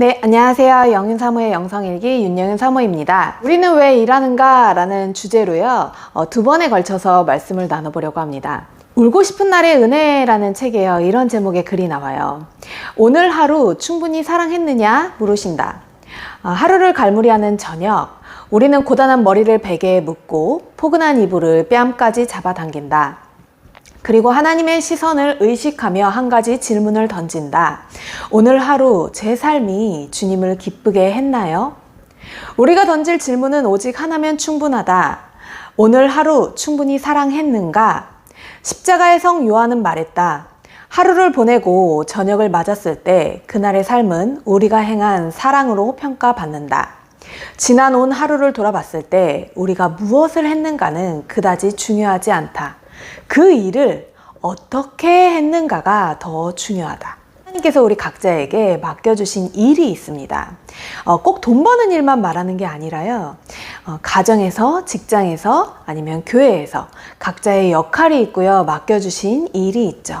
네, 안녕하세요. 영윤 사모의 영성일기 윤영윤 사모입니다. 우리는 왜 일하는가? 라는 주제로요, 어, 두 번에 걸쳐서 말씀을 나눠보려고 합니다. 울고 싶은 날의 은혜라는 책에요. 이런 제목의 글이 나와요. 오늘 하루 충분히 사랑했느냐? 물으신다. 어, 하루를 갈무리하는 저녁, 우리는 고단한 머리를 베개에 묶고 포근한 이불을 뺨까지 잡아당긴다. 그리고 하나님의 시선을 의식하며 한 가지 질문을 던진다. 오늘 하루 제 삶이 주님을 기쁘게 했나요? 우리가 던질 질문은 오직 하나면 충분하다. 오늘 하루 충분히 사랑했는가? 십자가의 성 요한은 말했다. 하루를 보내고 저녁을 맞았을 때 그날의 삶은 우리가 행한 사랑으로 평가받는다. 지난 온 하루를 돌아봤을 때 우리가 무엇을 했는가는 그다지 중요하지 않다. 그 일을 어떻게 했는가가 더 중요하다. 하나님께서 우리 각자에게 맡겨주신 일이 있습니다. 어, 꼭 돈 버는 일만 말하는 게 아니라요. 어, 가정에서, 직장에서, 아니면 교회에서 각자의 역할이 있고요. 맡겨주신 일이 있죠.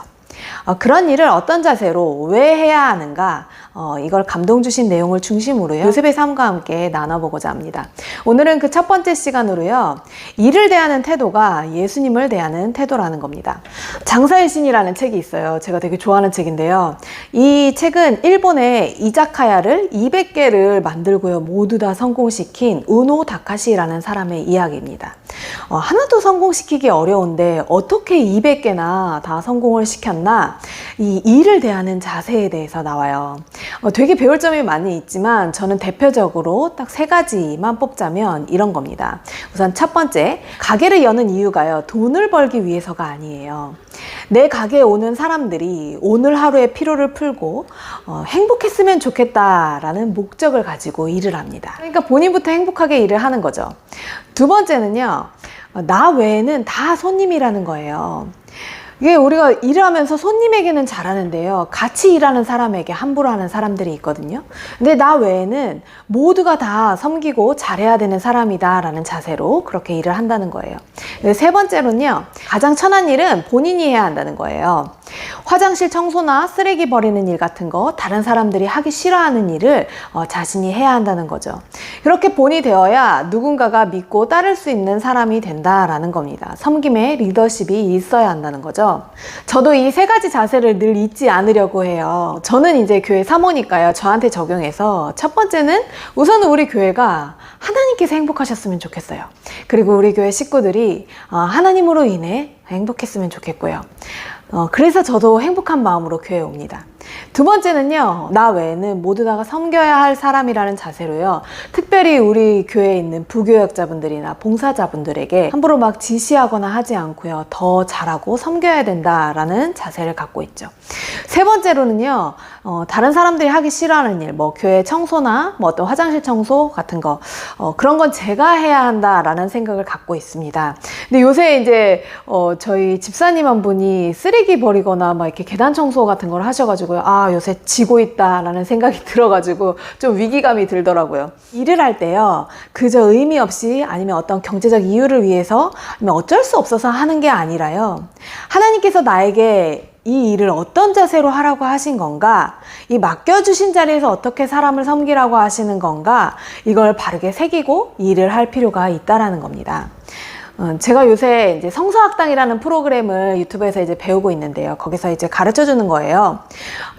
어, 그런 일을 어떤 자세로 왜 해야 하는가 어, 이걸 감동 주신 내용을 중심으로요 요셉의 삶과 함께 나눠보고자 합니다. 오늘은 그 첫 번째 시간으로요 일을 대하는 태도가 예수님을 대하는 태도라는 겁니다. 장사의 신이라는 책이 있어요. 제가 되게 좋아하는 책인데요. 이 책은 일본의 이자카야를 200개를 만들고요 모두 다 성공시킨 우노 다카시라는 사람의 이야기입니다. 어, 하나도 성공시키기 어려운데 어떻게 200개나 다 성공을 시켰나 이 일을 대하는 자세에 대해서 나와요. 어, 되게 배울 점이 많이 있지만 저는 대표적으로 딱 세 가지만 뽑자면 이런 겁니다. 우선 첫 번째, 가게를 여는 이유가요. 돈을 벌기 위해서가 아니에요. 내 가게에 오는 사람들이 오늘 하루의 피로를 풀고 어, 행복했으면 좋겠다라는 목적을 가지고 일을 합니다. 그러니까 본인부터 행복하게 일을 하는 거죠. 두 번째는요, 어, 나 외에는 다 손님이라는 거예요. 이게 우리가 일을 하면서 손님에게는 잘하는데요. 같이 일하는 사람에게 함부로 하는 사람들이 있거든요. 근데 나 외에는 모두가 다 섬기고 잘해야 되는 사람이다 라는 자세로 그렇게 일을 한다는 거예요. 세 번째로는요. 가장 천한 일은 본인이 해야 한다는 거예요. 화장실 청소나 쓰레기 버리는 일 같은 거 다른 사람들이 하기 싫어하는 일을 어, 자신이 해야 한다는 거죠. 그렇게 본이 되어야 누군가가 믿고 따를 수 있는 사람이 된다라는 겁니다. 섬김의 리더십이 있어야 한다는 거죠. 저도 이 세 가지 자세를 늘 잊지 않으려고 해요. 저는 이제 교회 사모니까요. 저한테 적용해서 첫 번째는 우선은 우리 교회가 하나님께서 행복하셨으면 좋겠어요. 그리고 우리 교회 식구들이 어, 하나님으로 인해 행복했으면 좋겠고요. 어, 그래서 저도 행복한 마음으로 교회에 옵니다. 두 번째는요, 나 외에는 모두 다가 섬겨야 할 사람이라는 자세로요, 특별히 우리 교회에 있는 부교역자분들이나 봉사자분들에게 함부로 막 지시하거나 하지 않고요, 더 잘하고 섬겨야 된다라는 자세를 갖고 있죠. 세 번째로는요, 어, 다른 사람들이 하기 싫어하는 일, 뭐 교회 청소나 뭐 어떤 화장실 청소 같은 거, 어, 그런 건 제가 해야 한다라는 생각을 갖고 있습니다. 근데 요새 이제, 어, 저희 집사님 한 분이 쓰레기 버리거나 막 이렇게 계단 청소 같은 걸 하셔가지고요. 아, 요새 지고 있다라는 생각이 들어가지고 좀 위기감이 들더라고요. 일을 할 때요. 그저 의미 없이 아니면 어떤 경제적 이유를 위해서 아니면 어쩔 수 없어서 하는 게 아니라요. 하나님께서 나에게 이 일을 어떤 자세로 하라고 하신 건가? 이 맡겨주신 자리에서 어떻게 사람을 섬기라고 하시는 건가? 이걸 바르게 새기고 일을 할 필요가 있다라는 겁니다. 어, 제가 요새 이제 성서학당이라는 프로그램을 유튜브에서 이제 배우고 있는데요. 거기서 이제 가르쳐 주는 거예요.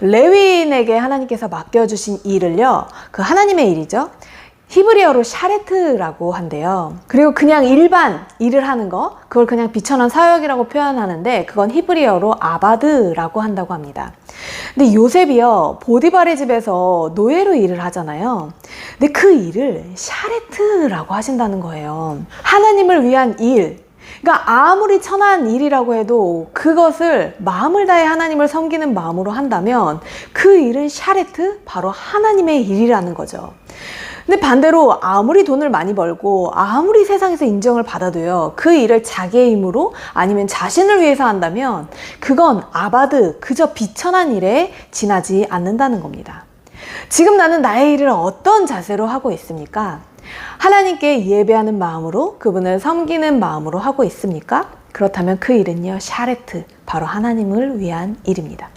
레위인에게 하나님께서 맡겨주신 일을요. 그 하나님의 일이죠. 히브리어로 샤레트라고 한대요. 그리고 그냥 일반 일을 하는 거, 그걸 그냥 비천한 사역이라고 표현하는데, 그건 히브리어로 아바드라고 한다고 합니다. 근데 요셉이요, 보디발의 집에서 노예로 일을 하잖아요. 근데 그 일을 샤레트라고 하신다는 거예요. 하나님을 위한 일, 그러니까 아무리 천한 일이라고 해도 그것을 마음을 다해 하나님을 섬기는 마음으로 한다면 그 일은 샤레트, 바로 하나님의 일이라는 거죠. 근데 반대로 아무리 돈을 많이 벌고 아무리 세상에서 인정을 받아도요 그 일을 자기의 힘으로 아니면 자신을 위해서 한다면 그건 아바드 그저 비천한 일에 지나지 않는다는 겁니다. 지금 나는 나의 일을 어떤 자세로 하고 있습니까? 하나님께 예배하는 마음으로 그분을 섬기는 마음으로 하고 있습니까? 그렇다면 그 일은요 샤레트 바로 하나님을 위한 일입니다.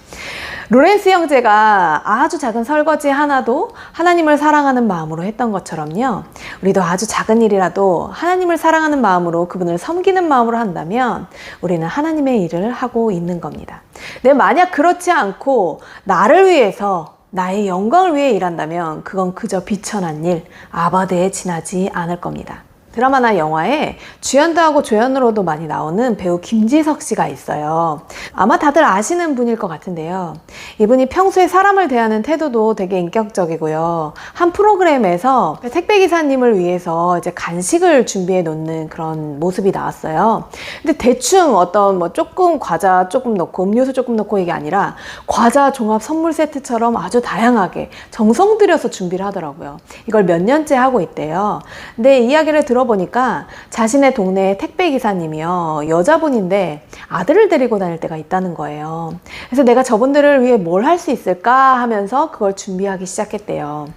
로렌스 형제가 아주 작은 설거지 하나도 하나님을 사랑하는 마음으로 했던 것처럼요. 우리도 아주 작은 일이라도 하나님을 사랑하는 마음으로 그분을 섬기는 마음으로 한다면 우리는 하나님의 일을 하고 있는 겁니다. 근데 만약 그렇지 않고 나를 위해서 나의 영광을 위해 일한다면 그건 그저 비천한 일, 아바드에 지나지 않을 겁니다. 드라마나 영화에 주연도 하고 조연으로도 많이 나오는 배우 김지석 씨가 있어요. 아마 다들 아시는 분일 것 같은데요. 이분이 평소에 사람을 대하는 태도도 되게 인격적이고요. 한 프로그램에서 택배 기사님을 위해서 이제 간식을 준비해 놓는 그런 모습이 나왔어요. 근데 대충 어떤 뭐 조금 과자 조금 넣고 음료수 조금 넣고 이게 아니라 과자 종합 선물 세트처럼 아주 다양하게 정성 들여서 준비를 하더라고요. 이걸 몇 년째 하고 있대요. 근데 이야기를 들어 들어보니까 자신의 동네 택배 기사님이요. 여자분인데 아들을 데리고 다닐 때가 있다는 거예요. 그래서 내가 저분들을 위해 뭘 할 수 있을까 하면서 그걸 준비하기 시작했대요.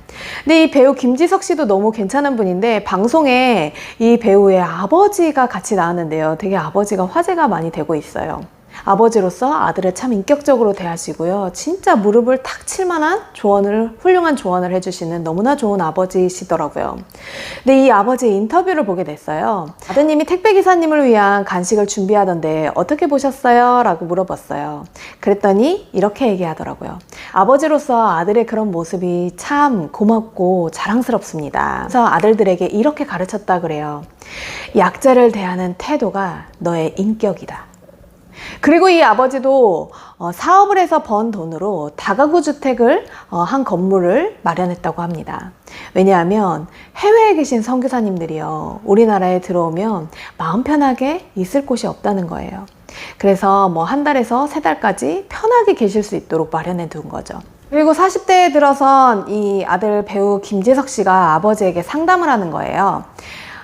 근데 이 배우 김지석 씨도 너무 괜찮은 분인데 방송에 이 배우의 아버지가 같이 나왔는데요. 되게 아버지가 화제가 많이 되고 있어요. 아버지로서 아들을 참 인격적으로 대하시고요. 진짜 무릎을 탁 칠 만한 조언을, 훌륭한 조언을 해주시는 너무나 좋은 아버지시더라고요. 근데 이 아버지의 인터뷰를 보게 됐어요. 아드님이 택배기사님을 위한 간식을 준비하던데 어떻게 보셨어요? 라고 물어봤어요. 그랬더니 이렇게 얘기하더라고요. 아버지로서 아들의 그런 모습이 참 고맙고 자랑스럽습니다. 그래서 아들들에게 이렇게 가르쳤다 그래요. 약자를 대하는 태도가 너의 인격이다. 그리고 이 아버지도 어, 사업을 해서 번 돈으로 다가구 주택을 어, 한 건물을 마련했다고 합니다. 왜냐하면 해외에 계신 선교사님들이요 우리나라에 들어오면 마음 편하게 있을 곳이 없다는 거예요. 그래서 뭐 한 달에서 세 달까지 편하게 계실 수 있도록 마련해 둔 거죠. 그리고 40대에 들어선 이 아들 배우 김재석 씨가 아버지에게 상담을 하는 거예요.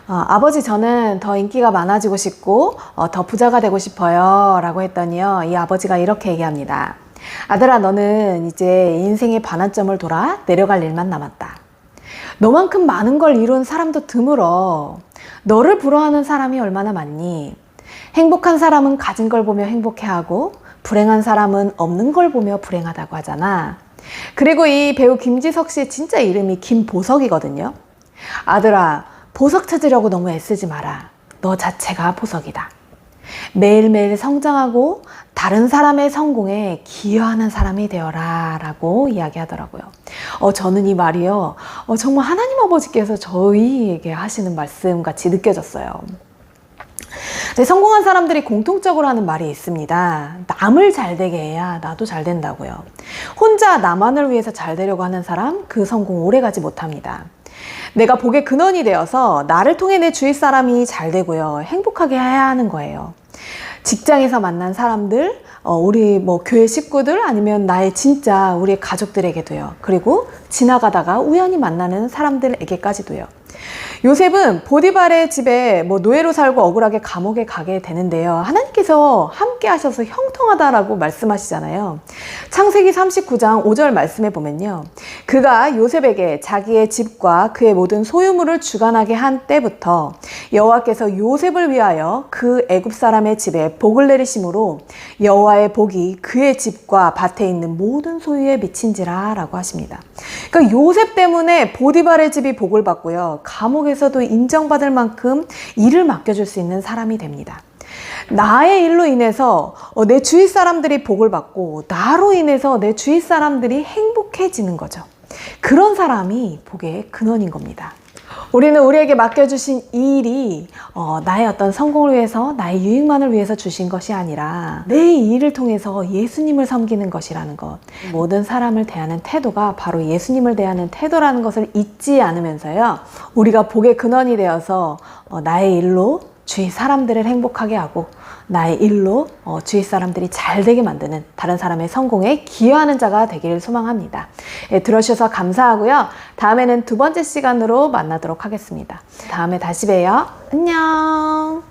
어, 아버지 저는 더 인기가 많아지고 싶고 어, 더 부자가 되고 싶어요 라고 했더니요 이 아버지가 이렇게 얘기합니다. 아들아 너는 이제 인생의 반환점을 돌아 내려갈 일만 남았다. 너만큼 많은 걸 이룬 사람도 드물어. 너를 부러워하는 사람이 얼마나 많니? 행복한 사람은 가진 걸 보며 행복해하고 불행한 사람은 없는 걸 보며 불행하다고 하잖아. 그리고 이 배우 김지석 씨의 진짜 이름이 김보석이거든요. 아들아 보석 찾으려고 너무 애쓰지 마라. 너 자체가 보석이다. 매일매일 성장하고 다른 사람의 성공에 기여하는 사람이 되어라 라고 이야기하더라고요. 어, 저는 이 말이요. 어, 정말 하나님 아버지께서 저희에게 하시는 말씀 같이 느껴졌어요. 네, 성공한 사람들이 공통적으로 하는 말이 있습니다. 남을 잘 되게 해야 나도 잘 된다고요. 혼자 나만을 위해서 잘 되려고 하는 사람, 그 성공 오래 가지 못합니다. 내가 복의 근원이 되어서 나를 통해 내 주위 사람이 잘 되고요. 행복하게 해야 하는 거예요. 직장에서 만난 사람들, 어, 우리 뭐 교회 식구들 아니면 나의 진짜 우리 가족들에게도요. 그리고 지나가다가 우연히 만나는 사람들에게까지도요. 요셉은 보디발의 집에 뭐 노예로 살고 억울하게 감옥에 가게 되는데요. 하나님께서 함께 하셔서 형통하다라고 말씀하시잖아요. 창세기 39장 5절 말씀에 보면요. 그가 요셉에게 자기의 집과 그의 모든 소유물을 주관하게 한 때부터 여호와께서 요셉을 위하여 그 애굽 사람의 집에 복을 내리심으로 여호와의 복이 그의 집과 밭에 있는 모든 소유에 미친지라라고 하십니다. 그러니까 요셉 때문에 보디발의 집이 복을 받고요. 감옥에서도 인정받을 만큼 일을 맡겨줄 수 있는 사람이 됩니다. 나의 일로 인해서 어, 내 주위 사람들이 복을 받고 나로 인해서 내 주위 사람들이 행복해지는 거죠. 그런 사람이 복의 근원인 겁니다. 우리는 우리에게 맡겨주신 이 일이 어, 나의 어떤 성공을 위해서 나의 유익만을 위해서 주신 것이 아니라 내 일을 통해서 예수님을 섬기는 것이라는 것 모든 사람을 대하는 태도가 바로 예수님을 대하는 태도라는 것을 잊지 않으면서요 우리가 복의 근원이 되어서 어, 나의 일로 주위 사람들을 행복하게 하고 나의 일로 어, 주위 사람들이 잘 되게 만드는 다른 사람의 성공에 기여하는 자가 되기를 소망합니다. 예, 들어주셔서 감사하고요. 다음에는 두 번째 시간으로 만나도록 하겠습니다. 다음에 다시 봬요. 안녕.